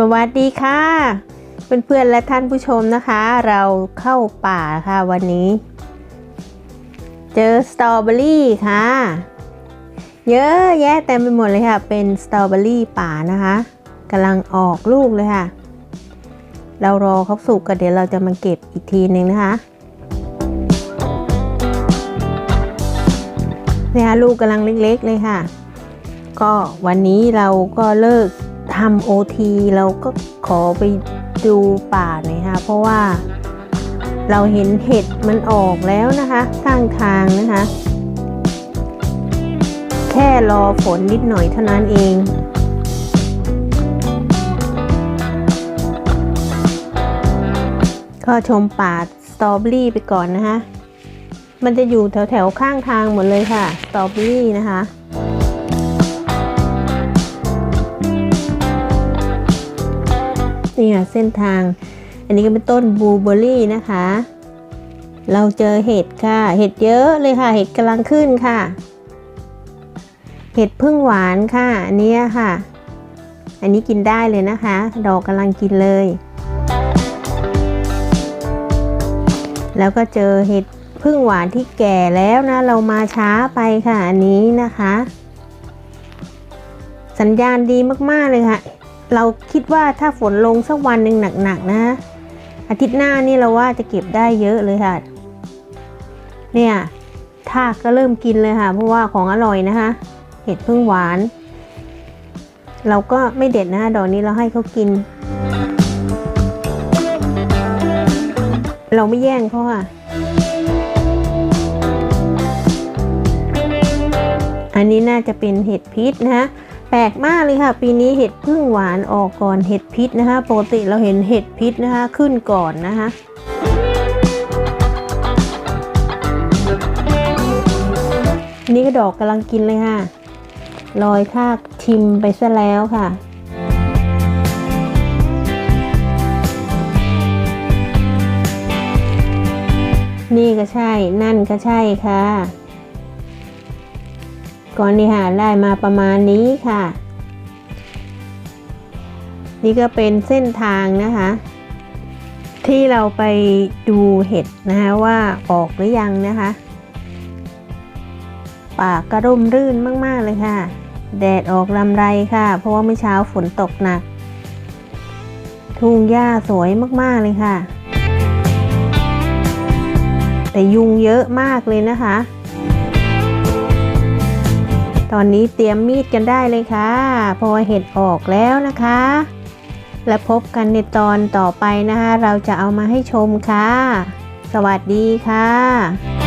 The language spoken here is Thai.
สวัสดีค่ะ เพื่อนๆและท่านผู้ชมนะคะ เราเข้าป่าค่ะวันนี้ เจอสตรอเบอรี่ค่ะ เยอะแยะเต็มไปหมดเลยค่ะ เป็นสตรอเบอรี่ป่านะคะกำลังออกลูกเลยค่ะ เรารอเขาสุกกันเดี๋ยวเราจะมาเก็บอีกทีนึงนะคะเนี่ยลูกกำลังเล็กๆเลยค่ะ ก็วันนี้เราก็เลิก ทำโอทีเราก็ขอไปดูป่าหน่อยค่ะ เพราะว่าเราเห็นเห็ดมันออกแล้วนะคะข้างทางนะคะ แค่รอฝนนิดหน่อยเท่านั้นเองก็ชมป่าสตรอเบอรี่ไปก่อนนะคะ มันจะอยู่แถวๆข้างทางหมดเลยค่ะ สตรอเบอรี่นะคะ นี่ค่ะเส้นทาง อันนี้ก็เป็นต้นบลูเบอร์รี่นะคะ เราเจอเห็ดค่ะ เห็ดเยอะเลยค่ะ เห็ดกำลังขึ้นค่ะ เห็ดพึ่งหวานค่ะอันนี้ค่ะ อันนี้กินได้เลยนะคะ ดอกกำลังกินเลย แล้วก็เจอเห็ดพึ่งหวานที่แก่แล้วนะ เรามาช้าไปค่ะ อันนี้นะคะ สัญญาณดีมาก ๆ เลยค่ะ เราคิดว่าถ้าฝนลงสักวันหนึ่งหนักๆนะอาทิตย์หน้านี่เราว่าจะเก็บได้เยอะเลยค่ะ เนี่ยทากก็เริ่มกินเลยค่ะ เพราะว่าของอร่อยนะคะ เห็ดพึ่งหวาน เราก็ไม่เด็ดนะดอกนี้เราให้เขากิน เราไม่แย่งเขาค่ะ อันนี้น่าจะเป็นเห็ดพิษนะคะ แปลกมากเลยค่ะ ปีนี้เห็ดพึ่งหวานออกก่อนเห็ดพิษนะคะ ปกติเราเห็นเห็ดพิษนะคะขึ้นก่อนนะคะนี่ก็ดอกกำลังกินเลยค่ะลอยทากชิมไปซะแล้วค่ะนี่ก็ใช่ นั่นก็ใช่ค่ะ ก่อนนี้ค่ะได้มาประมาณนี้ค่ะ นี่ก็เป็นเส้นทางนะคะ ที่เราไปดูเห็ดนะคะว่าออกหรือยังนะคะ ป่าก็ร่มรื่นมากๆเลยค่ะ แดดออกลำไรค่ะ เพราะว่าเมื่อเช้าฝนตกหนัก ทุ่งหญ้าสวยมากๆเลยค่ะ แต่ยุงเยอะมากเลยนะคะ ตอนนี้เตรียมมีดกันได้เลยค่ะ พอเห็ดออกแล้วนะคะ และพบกันในตอนต่อไปนะคะ เราจะเอามาให้ชมค่ะ สวัสดีค่ะ